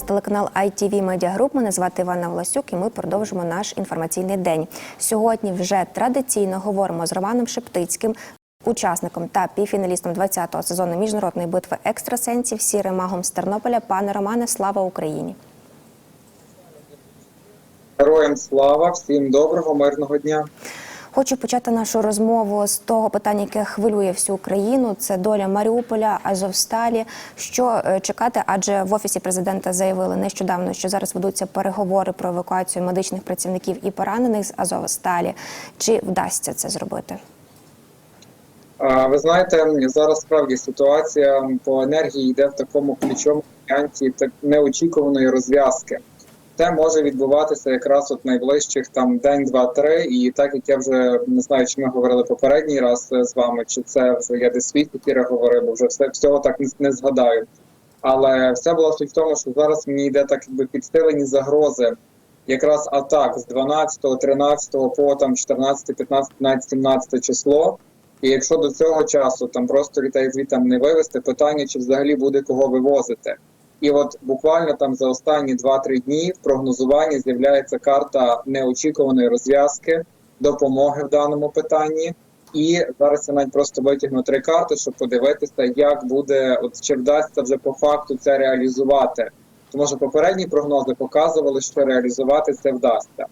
Дивитесь телеканал ITV Media Group. Мене звати Івана Власюк і ми продовжимо наш інформаційний день. Сьогодні вже традиційно говоримо з Романом Шептицьким, учасником та півфіналістом 20-го сезону міжнародної битви екстрасенсів сірим магом з Тернополя. Пане Романе, слава Україні! Героям слава, всім доброго, мирного дня. Хочу почати нашу розмову з того питання, яке хвилює всю Україну. Це доля Маріуполя, Азовсталі. Що е, чекати? Адже в офісі президента заявили нещодавно, що зараз ведуться переговори про евакуацію медичних працівників і поранених з Азовсталі. Чи вдасться це зробити? Ви знаєте, зараз справді ситуація по енергії йде в такому ключовому варіанті неочікуваної розв'язки. Це може відбуватися якраз от найближчих там день, два, три. І так як я вже не знаю, чи ми говорили попередній раз е, з вами, чи це вже я десь свій ефірі говорив, бо вже все всього так не, не згадаю. Але вся була суть в тому, що зараз мені йде так якби підсилені загрози якраз атак з 12, 13 по там 14, 15, 15, 17 число. І якщо до цього часу там просто літає звідти не вивезти, питання чи взагалі буде кого вивозити. І от буквально там за останні 2-3 дні в прогнозуванні з'являється карта неочікуваної розв'язки, допомоги в даному питанні. І зараз я навіть просто витягну три карти, щоб подивитися, як буде, от чи вдасться вже по факту це реалізувати. Тому що попередні прогнози показували, що реалізувати це вдасться.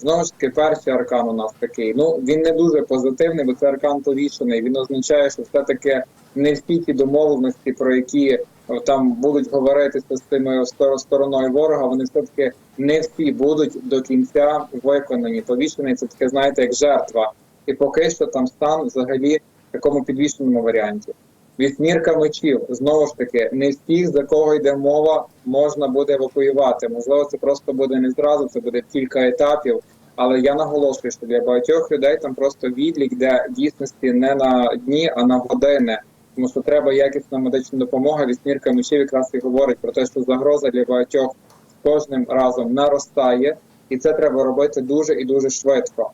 Знову ж таки, перший аркан у нас такий. Ну він не дуже позитивний, бо це аркан повішений. Він означає, що все-таки не всі ті домовленості, про які там будуть говоритися з тими стор- стороною ворога, вони все таки не всі будуть до кінця виконані. Повішений це таке, знаєте, як жертва. І поки що там стан взагалі в такому підвішеному варіанті. Вісьмірка мечів знову ж таки не всіх, за кого йде мова, можна буде евакуювати. Можливо, це просто буде не зразу, це буде кілька етапів. Але я наголошую, що для багатьох людей там просто відлік, де дійсності не на дні, а на години. Тому що треба якісна медична допомога. Вісьмірка мечів якраз і говорить про те, що загроза для багатьох з кожним разом наростає, і це треба робити дуже і дуже швидко.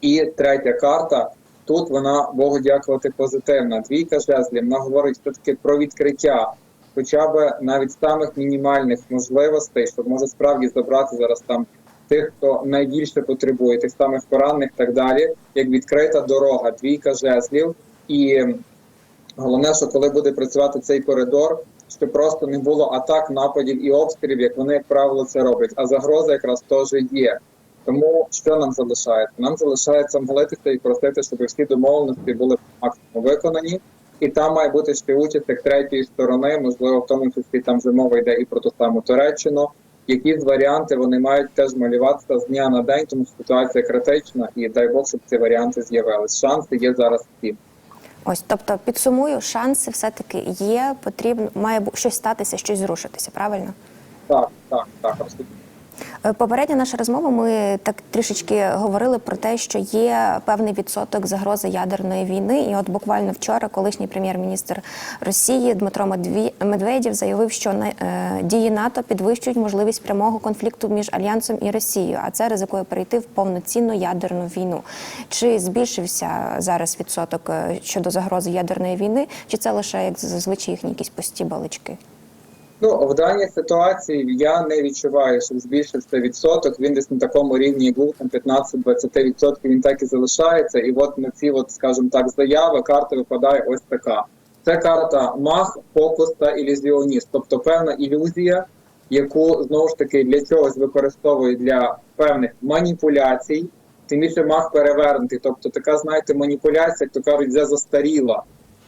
І третя карта. Тут вона Богу дякувати позитивна. Двійка жезлів вона говорить все таки про відкриття, хоча б навіть самих мінімальних можливостей, щоб може справді забрати зараз там тих, хто найбільше потребує, тих самих поранених, так далі, як відкрита дорога, двійка жезлів. І головне, що коли буде працювати цей коридор, щоб просто не було атак, нападів і обстрілів, як вони, як правило, це роблять. А загроза якраз теж є. Тому що нам залишається? Нам залишається молитися і просити, щоб всі домовленості були максимум виконані. І там має бути ще участь як третьої сторони, можливо, в тому числі там вже мова йде і про ту саму Туреччину. Якісь варіанти вони мають теж малюватися з дня на день, тому ситуація критична, і дай Бог, щоб ці варіанти з'явились. Шанси є зараз всі. Ось, тобто, підсумую, шанси все-таки є. Потрібно має щось статися, щось зрушитися. Правильно? Так, так, так, абсолютно. Е, Попередня наша розмова. Ми так трішечки говорили про те, що є певний відсоток загрози ядерної війни. І от буквально вчора, колишній прем'єр-міністр Росії Дмитро Медведєв заявив, що е, дії НАТО підвищують можливість прямого конфлікту між альянсом і Росією, а це ризикує перейти в повноцінну ядерну війну. Чи збільшився зараз відсоток е, щодо загрози ядерної війни, чи це лише як зазвичай їхні якісь пусті балички? Ну, в даній ситуації я не відчуваю, що збільшився відсоток. Він десь на такому рівні, був там 15-20% він так і залишається. І от на ці, от, скажімо так, заяви карта випадає ось така. Це карта мах, фокус та ілюзіоніст, тобто певна ілюзія, яку знову ж таки для чогось використовують для певних маніпуляцій. Тим більше мах перевернутий, тобто така, знаєте, маніпуляція, як то кажуть, вже застаріла.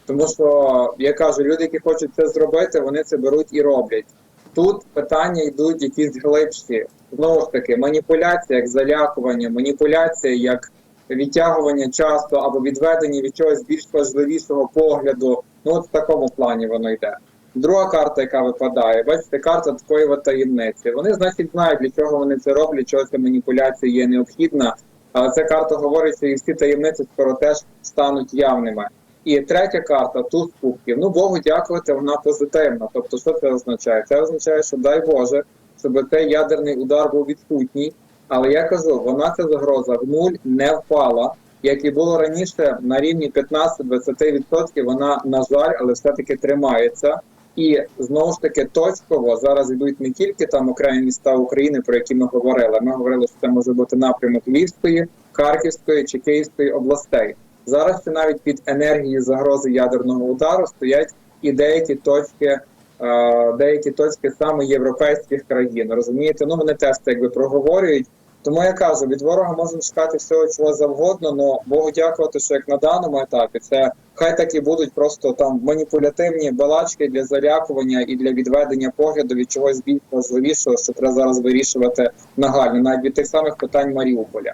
Тому що я кажу, люди, які хочуть це зробити, вони це беруть і роблять. Тут питання йдуть якісь глибші. Знову ж таки, маніпуляція як залякування, маніпуляція як відтягування часу або відведення від чогось більш важливішого погляду. Ну от в такому плані воно йде. Друга карта, яка випадає, бачите, карта такої от таємниці. Вони, значить, знають, для чого вони це роблять, чого ця маніпуляція є необхідна. Але ця карта говорить, що і всі таємниці скоро теж стануть явними. І третя карта туз кубків. Ну Богу дякувати, вона позитивна. Тобто, що це означає? Це означає, що дай Боже, щоб цей ядерний удар був відсутній. Але я кажу, вона ця загроза в нуль не впала. Як і було раніше, на рівні 15-20% вона, на жаль, але все-таки тримається. І знову ж таки точково зараз йдуть не тільки там окремі міста України, про які ми говорили. Ми говорили, що це може бути напрямок Львівської, Харківської чи Київської областей. Зараз ще навіть під енергії загрози ядерного удару стоять і деякі точки, е, деякі точки саме європейських країн. Розумієте? Ну вони теж якби проговорюють. Тому я кажу, від ворога можна чекати всього чого завгодно, але Богу дякувати, що як на даному етапі це хай так і будуть просто там маніпулятивні балачки для залякування і для відведення погляду від чогось більш важливішого, що треба зараз вирішувати нагально, навіть від тих самих питань Маріуполя.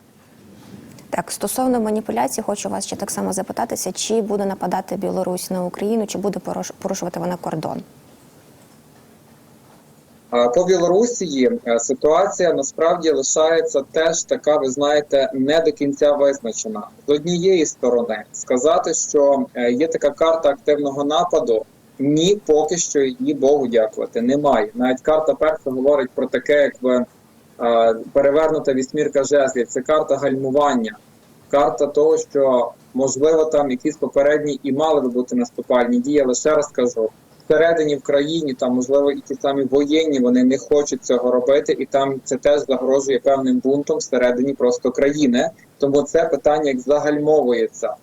Так, стосовно маніпуляцій, хочу вас ще так само запитатися, чи буде нападати Білорусь на Україну, чи буде поруш- порушувати вона кордон? По Білорусі е, ситуація насправді лишається теж така, ви знаєте, не до кінця визначена. З однієї сторони, сказати, що е, є така карта активного нападу, ні, поки що її Богу дякувати. Немає. Навіть карта перша говорить про таке, як би, е, перевернута вісьмірка жезлів. Це карта гальмування, карта того, що можливо там якісь попередні і мали би бути наступальні дії, але ще раз кажу. Всередині в країні, там можливо і ті самі воєнні, вони не хочуть цього робити, і там це теж загрожує певним бунтом всередині просто країни. Тому це питання як загальмовується.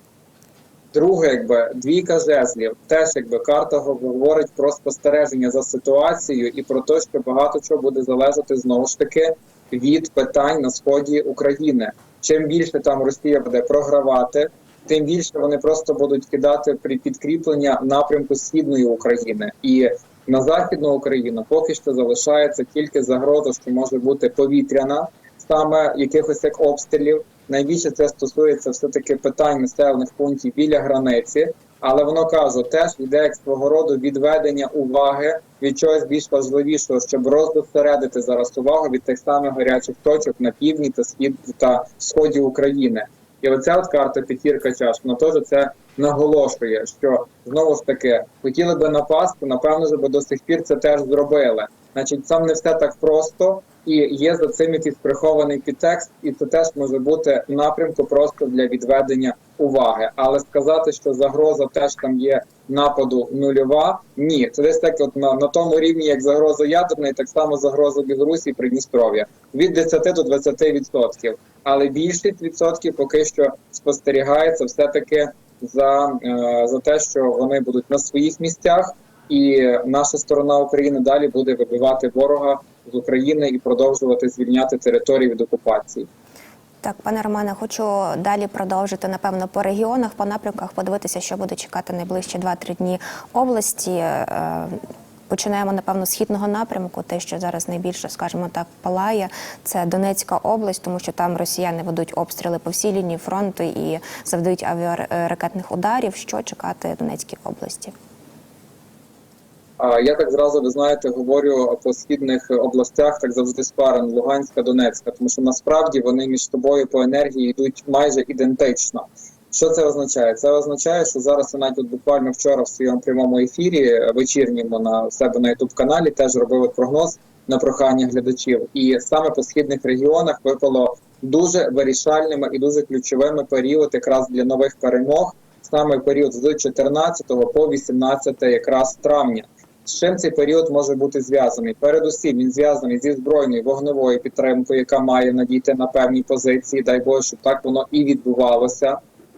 Друге, якби двійка жезлів, теж якби карта говорить про спостереження за ситуацією і про те, що багато чого буде залежати знову ж таки від питань на сході України. Чим більше там Росія буде програвати, тим більше вони просто будуть кидати при підкріплення напрямку східної України і на західну Україну поки що залишається тільки загроза, що може бути повітряна, саме якихось як обстрілів. Найбільше це стосується все таки питань населених пунктів біля границі, але воно кажу, теж йде як свого роду відведення уваги від чогось більш важливішого, щоб роздосередити зараз увагу від тих самих гарячих точок на півдні та схід та сході України. І оця от карта п'ятірка чаш, вона теж це наголошує, що знову ж таки хотіли би напасти, напевно, би до сих пір це теж зробили. Значить, сам не все так просто, і є за цим якийсь прихований підтекст, і це теж може бути напрямку просто для відведення уваги. Але сказати, що загроза теж там є нападу нульова, ні, це десь так, от на, на тому рівні, як загроза ядерної, так само загроза Білорусі і Придністров'я від 10 до 20 відсотків. Але більшість відсотків поки що спостерігається все таки за, е, за те, що вони будуть на своїх місцях, і наша сторона України далі буде вибивати ворога з України і продовжувати звільняти території від окупації. Так, пане Романе, хочу далі продовжити напевно по регіонах, по напрямках, подивитися, що буде чекати найближчі 2-3 дні області. Е, Починаємо напевно з східного напрямку. Те, що зараз найбільше, скажімо так, палає, це Донецька область, тому що там росіяни ведуть обстріли по всій лінії фронту і завдають авіаракетних ударів. Що чекати Донецькій області? Я так зразу ви знаєте, говорю по східних областях, так завжди спарен Луганська, Донецька, тому що насправді вони між собою по енергії йдуть майже ідентично. Що це означає? Це означає, що зараз я навіть от буквально вчора в своєму прямому ефірі вечірньому на себе на ютуб каналі теж робили прогноз на прохання глядачів. І саме по східних регіонах випало дуже вирішальними і дуже ключовими період якраз для нових перемог, саме період з 14 по 18 якраз травня. З чим цей період може бути зв'язаний? Передусім він зв'язаний зі збройною вогневою підтримкою, яка має надійти на певні позиції. Дай Боже, щоб так воно і відбувалося.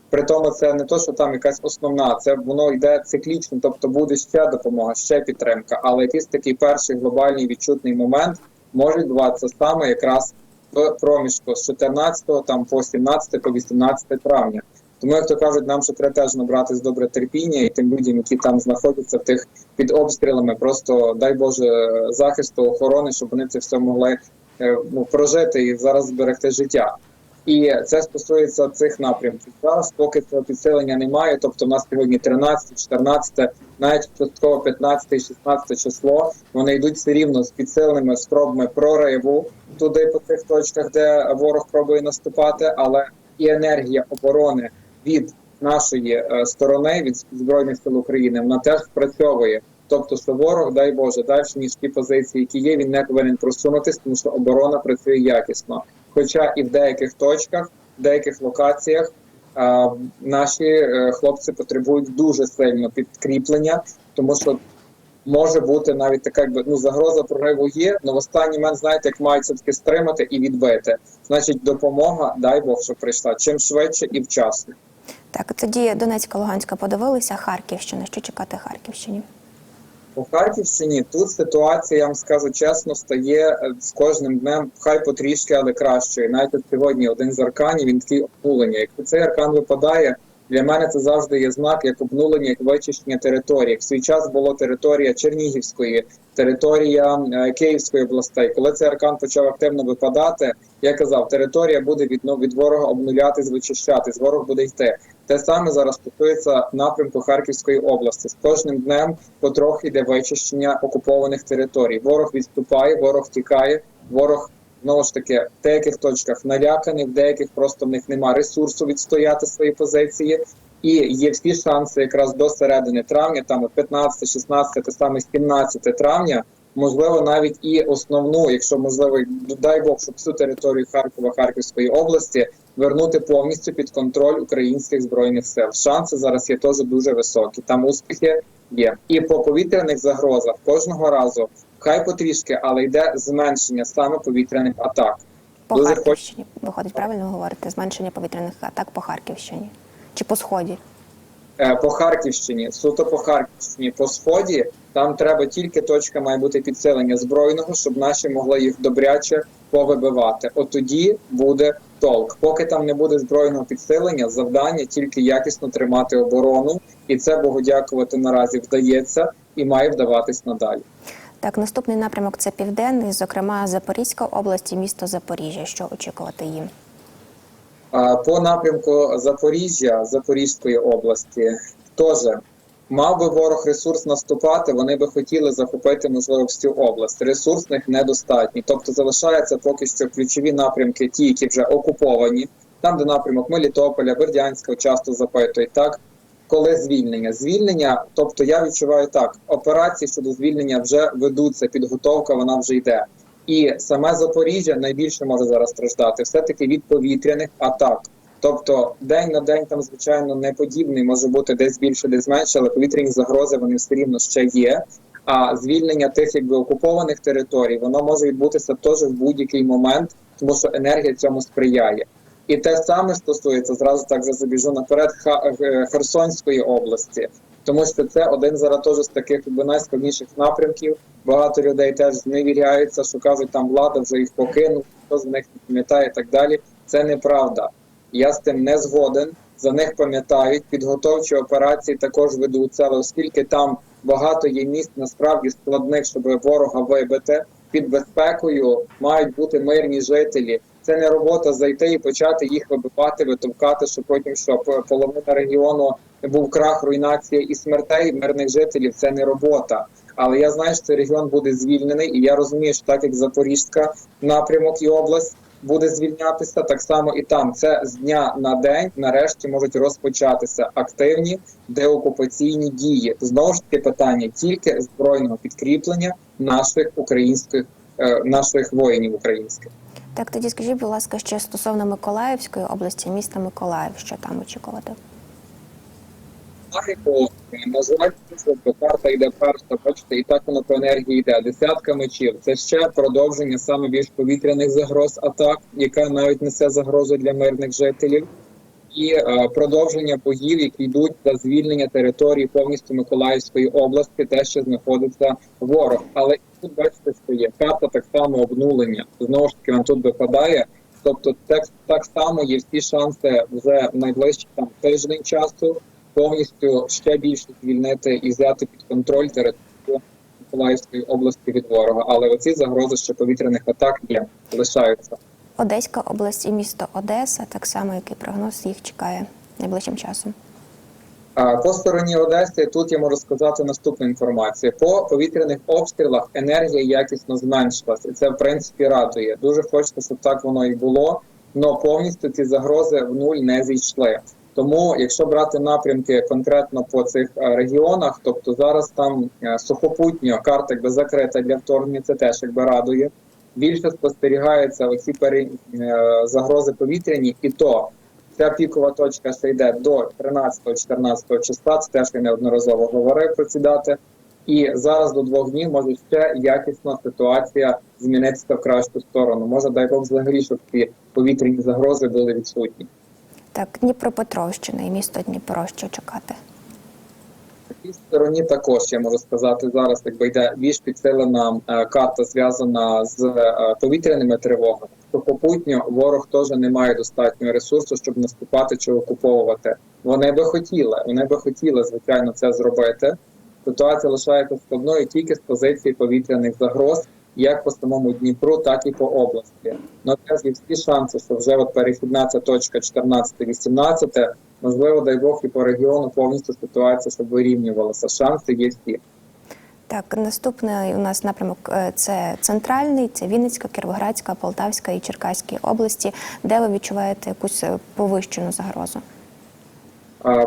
При тому це не то, що там якась основна, це воно йде циклічно, тобто буде ще допомога, ще підтримка. Але якийсь такий перший глобальний відчутний момент може відбуватися саме якраз в проміжку з 14 там по 17 по 18 травня. Тому, як то кажуть, нам ще треба теж набратись добре терпіння і тим людям, які там знаходяться в тих під обстрілами, просто дай Боже захисту, охорони, щоб вони це все могли е, ну, прожити і зараз зберегти життя. І це стосується цих напрямків. Зараз поки цього підсилення немає, тобто в нас сьогодні 13, 14, навіть частково 15, 16 число. Вони йдуть все рівно з підсиленими спробами прориву туди по тих точках, де ворог пробує наступати, але і енергія оборони від нашої е, сторони, від збройних сил України, вона теж спрацьовує. Тобто, що ворог, дай Боже, далі ніж ті позиції, які є, він не повинен просунутися, тому що оборона працює якісно. Хоча і в деяких точках, в деяких локаціях а, наші е, хлопці потребують дуже сильно підкріплення, тому що може бути навіть така, якби ну загроза прориву є. але в останній момент, знаєте, як мають все таки стримати і відбити. Значить, допомога, дай Бог, що прийшла чим швидше і вчасно. Так, тоді Донецька, Луганська подивилися, Харківщина. Що чекати Харківщині? По Харківщині тут ситуація, я вам скажу чесно, стає е, з кожним днем хай потрішки, але кращою. Навіть сьогодні один з арканів він такий обнулення. Якщо цей аркан випадає, для мене це завжди є знак як обнулення, як вичищення території. В свій час було територія Чернігівської, територія е, Київської областей. Коли цей аркан почав активно випадати, я казав, територія буде від, ну, від ворога обнулятись, вичищатись, ворог буде йти. Те саме зараз стосується напрямку Харківської області. З кожним днем потрохи йде вичищення окупованих територій. Ворог відступає, ворог тікає, ворог знову ж таки в деяких точках наляканий, в деяких просто в них немає ресурсу відстояти свої позиції. І є всі шанси якраз до середини травня, там от 15, 16, те саме 17 травня, можливо, навіть і основну, якщо можливо, дай Бог, щоб всю територію Харкова, Харківської області вернути повністю під контроль українських збройних сил. Шанси зараз є теж дуже високі. Там успіхи є. І по повітряних загрозах кожного разу хай потрішки, але йде зменшення саме повітряних атак. По Дуже Харківщині виходить правильно говорити зменшення повітряних атак по Харківщині чи по сході? Е, по Харківщині, суто по Харківщині, по сході, там треба тільки точка має бути підсилення збройного, щоб наші могли їх добряче повибивати. От тоді буде толк. Поки там не буде збройного підсилення, завдання тільки якісно тримати оборону, і це Богу дякувати наразі вдається і має вдаватись надалі. Так, наступний напрямок це південний, зокрема Запорізька область і місто Запоріжжя. Що очікувати їм? По напрямку Запоріжжя, Запорізької області, теж мав би ворог ресурс наступати, вони би хотіли захопити можливо всю область. Ресурсних недостатньо. Тобто залишаються поки що ключові напрямки, ті, які вже окуповані. Там, де напрямок Мелітополя, Бердянського часто запитують так. Коли звільнення? Звільнення, тобто я відчуваю так, операції щодо звільнення вже ведуться, підготовка вона вже йде. І саме Запоріжжя найбільше може зараз страждати все-таки від повітряних атак. Тобто день на день там, звичайно, не подібний, може бути десь більше, десь менше, але повітряні загрози вони все рівно ще є. А звільнення тих якби окупованих територій воно може відбутися теж в будь-який момент, тому що енергія цьому сприяє. І те саме стосується зразу так забіжу наперед е, Херсонської області, тому що це один зараз теж з таких якби, найскладніших напрямків. Багато людей теж зневіряються, що кажуть, там влада вже їх покинув, хто з них не пам'ятає і так далі. Це неправда. Я з тим не згоден. За них пам'ятають, підготовчі операції також ведуться, але оскільки там багато є місць насправді складних, щоб ворога вибити під безпекою, мають бути мирні жителі. Це не робота зайти і почати їх вибивати, витовкати, щоб потім що половина регіону був крах, руйнація і смертей мирних жителів. Це не робота. Але я знаю, що цей регіон буде звільнений, і я розумію, що так як Запорізька напрямок і область буде звільнятися, так само і там. Це з дня на день нарешті можуть розпочатися активні деокупаційні дії. Знову ж таки питання тільки збройного підкріплення наших українських е, наших воїнів українських. Так, тоді скажіть, будь ласка, ще стосовно Миколаївської області, міста Миколаїв, що там очікувати? Маріку, на жаль, що карта йде перша, бачите, і так воно по енергії йде. Десятка мечів. Це ще продовження саме більш повітряних загроз атак, яка навіть несе загрозу для мирних жителів, і е, продовження боїв, які йдуть за звільнення території повністю Миколаївської області, те, що знаходиться ворог. Але тут бачите, що є карта так само обнулення. Знову ж таки, вам тут випадає. Тобто, так, так само є всі шанси вже в найближчий там тиждень часу повністю ще більше звільнити і взяти під контроль територію Миколаївської області від ворога. Але оці загрози ще повітряних атак є, лишаються. Одеська область і місто Одеса, так само, який прогноз їх чекає найближчим часом. По стороні Одеси тут я можу сказати наступну інформацію. По повітряних обстрілах енергія якісно зменшилась, і це в принципі радує. Дуже хочеться, щоб так воно і було. але повністю ці загрози в нуль не зійшли. Тому, якщо брати напрямки конкретно по цих е, регіонах, тобто зараз там е, сухопутньо карта якби закрита для вторгнення, це теж якби радує. Більше спостерігаються оці пере... е, загрози повітряні, і то ця пікова точка ще йде до 13-14 числа. Це теж я неодноразово говорив про ці дати. І зараз до двох днів може ще якісно ситуація змінитися в кращу сторону. Може, дай Бог взагалі, щоб ці повітряні загрози були відсутні. Так, Дніпропетровщина і місто Дніпро, що чекати? Цій стороні також я можу сказати зараз, якби йде більш підсилена е, карта зв'язана з е, повітряними тривогами. То попутньо ворог теж не має достатнього ресурсу, щоб наступати чи окуповувати. Вони би хотіли, вони би хотіли, звичайно, це зробити. Ситуація лишається складною тільки з позиції повітряних загроз, як по самому Дніпру, так і по області. Ну теж є всі шанси, що вже от перехідна ця точка 14-18, можливо, дай Бог і по регіону повністю ситуація, щоб вирівнювалася. Шанси є всі. Так, наступний у нас напрямок е, це центральний, це Вінницька, Кіровоградська, Полтавська і Черкаські області, де ви відчуваєте якусь е, повищену загрозу.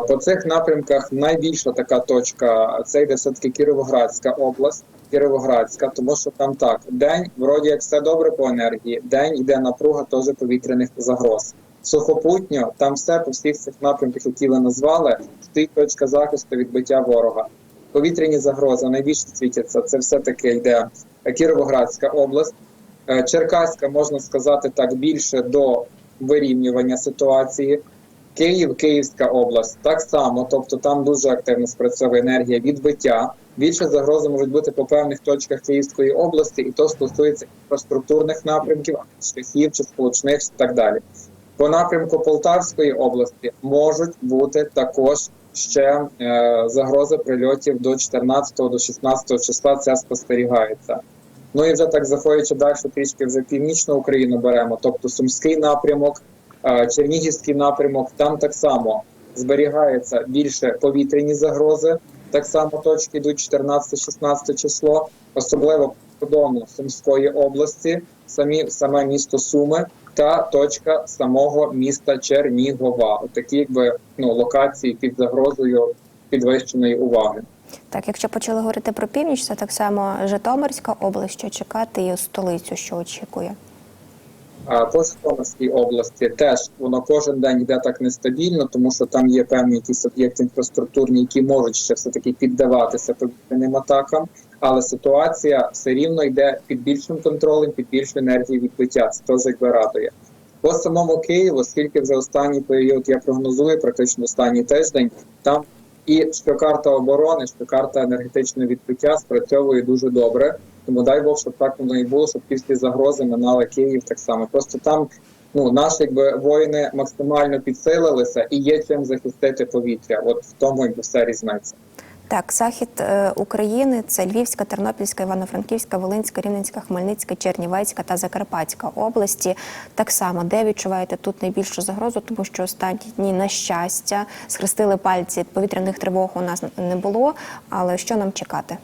По цих напрямках найбільша така точка це йде все-таки Кіровоградська область. Кіровоградська, тому що там так день, вроді як все добре по енергії, день йде напруга теж повітряних загроз. Сухопутньо, там все по всіх цих напрямках, які ви назвали, стоїть точка захисту відбиття ворога. Повітряні загрози найбільше світяться. Це все таки йде Кіровоградська область, Е, Черкаська, можна сказати так, більше до вирівнювання ситуації. Київ, Київська область так само, тобто там дуже активно спрацьовує енергія відбиття. Більше загрози можуть бути по певних точках Київської області, і то стосується інфраструктурних напрямків, шляхів чи сполучних і так далі. По напрямку Полтавської області можуть бути також ще е, загрози прильотів до 14 до 16 числа. Це спостерігається. Ну і вже так заходячи далі, трішки вже північну Україну беремо, тобто Сумський напрямок, Чернігівський напрямок, там так само зберігається більше повітряні загрози. Так само точки йдуть 14-16 число, особливо кордону Сумської області, самі саме місто Суми та точка самого міста Чернігова. Отакі якби ну локації під загрозою підвищеної уваги. Так, якщо почали говорити про північ, це так само Житомирська область, що чекати, і столицю, що очікує. По Житомирській області теж воно кожен день йде так нестабільно, тому що там є певні якісь об'єкти інфраструктурні, які можуть ще все таки піддаватися повітряним атакам. Але ситуація все рівно йде під більшим контролем, під більшою енергією відбиття. Це теж якби радує. По самому Києву, оскільки вже останній період я прогнозую, практично останній тиждень, там і що карта оборони, що карта енергетичного відбиття спрацьовує дуже добре. Тому дай Бог, щоб так воно і було, щоб після загрози минали Київ так само. Просто там ну наші якби воїни максимально підсилилися і є чим захистити повітря. От в тому якби вся різниця. Так, захід е, України це Львівська, Тернопільська, Івано-Франківська, Волинська, Рівненська, Хмельницька, Чернівецька та Закарпатська області. Так само, де відчуваєте тут найбільшу загрозу, тому що останні дні, на щастя, схрестили пальці. Повітряних тривог у нас не було. Але що нам чекати?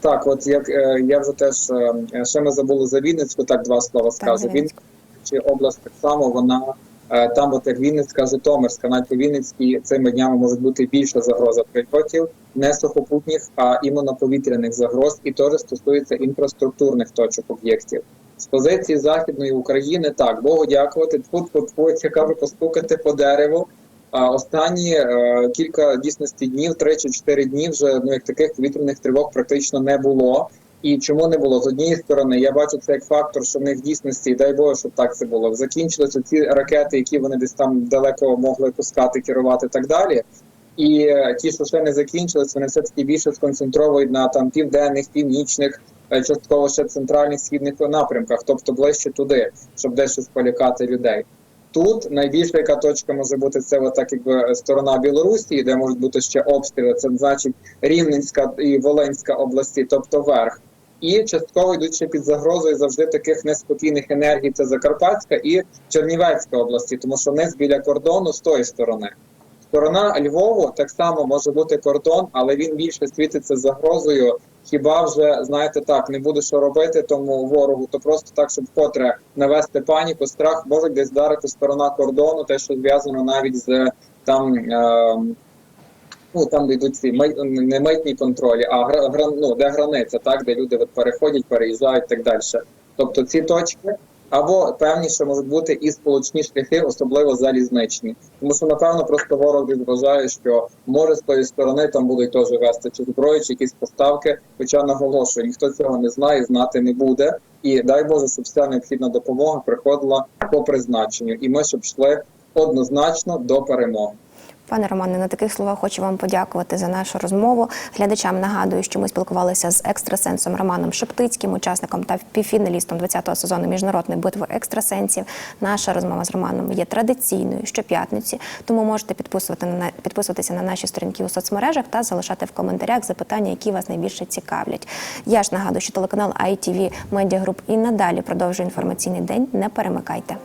Так, от як е, я вже теж е, ще ми забули за Вінницьку, так два слова скажу. Вінницька чи область так само вона е, там, от як Вінницька, Житомирська, навіть по Вінницькій цими днями може бути більша загроза прильотів, не сухопутніх, а іменно повітряних загроз, і теж стосується інфраструктурних точок об'єктів. З позиції західної України так Богу дякувати. Тут тут я кажу, постукати по дереву. А останні е, кілька дійсності днів, 3 чи 4 дні, вже ну як таких повітряних тривог практично не було. І чому не було з однієї сторони? Я бачу це як фактор, що в них в дійсності, дай Боже, щоб так це було. Закінчилися ці ракети, які вони десь там далеко могли пускати, керувати і так далі. І ті, що ще не закінчились, вони все таки більше сконцентровують на там південних, північних, е, частково ще центральних східних напрямках, тобто ближче туди, щоб дещо сполякати людей. Тут найбільша яка точка може бути це отак, якби сторона Білорусі, де можуть бути ще обстріли. Це значить Рівненська і Волинська області, тобто верх. І частково йдуть ще під загрозою завжди таких неспокійних енергій. Це Закарпатська і Чернівецька області, тому що вниз біля кордону з тої сторони. Сторона Львову так само може бути кордон, але він більше світиться загрозою. Хіба вже знаєте так, не буде що робити тому ворогу, то просто так, щоб вкотре навести паніку, страх можуть десь вдарити сторона кордону, те, що зв'язано навіть з там. Е, Ну там йдуть ці мит, не митні контролі, а гра, ну, де границя, так де люди от переходять, переїжджають і так далі. Тобто ці точки або певніше можуть бути і сполучні шляхи, особливо залізничні. Тому що напевно просто ворог вважає, що може з тої сторони там будуть теж вести чи зброю, чи якісь поставки. Хоча наголошую, ніхто цього не знає, знати не буде. І дай Боже, щоб вся необхідна допомога приходила по призначенню, і ми щоб йшли однозначно до перемоги. Пане Романе, на таких словах хочу вам подякувати за нашу розмову. Глядачам нагадую, що ми спілкувалися з екстрасенсом Романом Шептицьким, учасником та півфіналістом 20-го сезону міжнародної битви екстрасенсів. Наша розмова з Романом є традиційною щоп'ятниці, тому можете підписувати на підписуватися на наші сторінки у соцмережах та залишати в коментарях запитання, які вас найбільше цікавлять. Я ж нагадую, що телеканал ITV Media Group і надалі продовжує інформаційний день. Не перемикайте.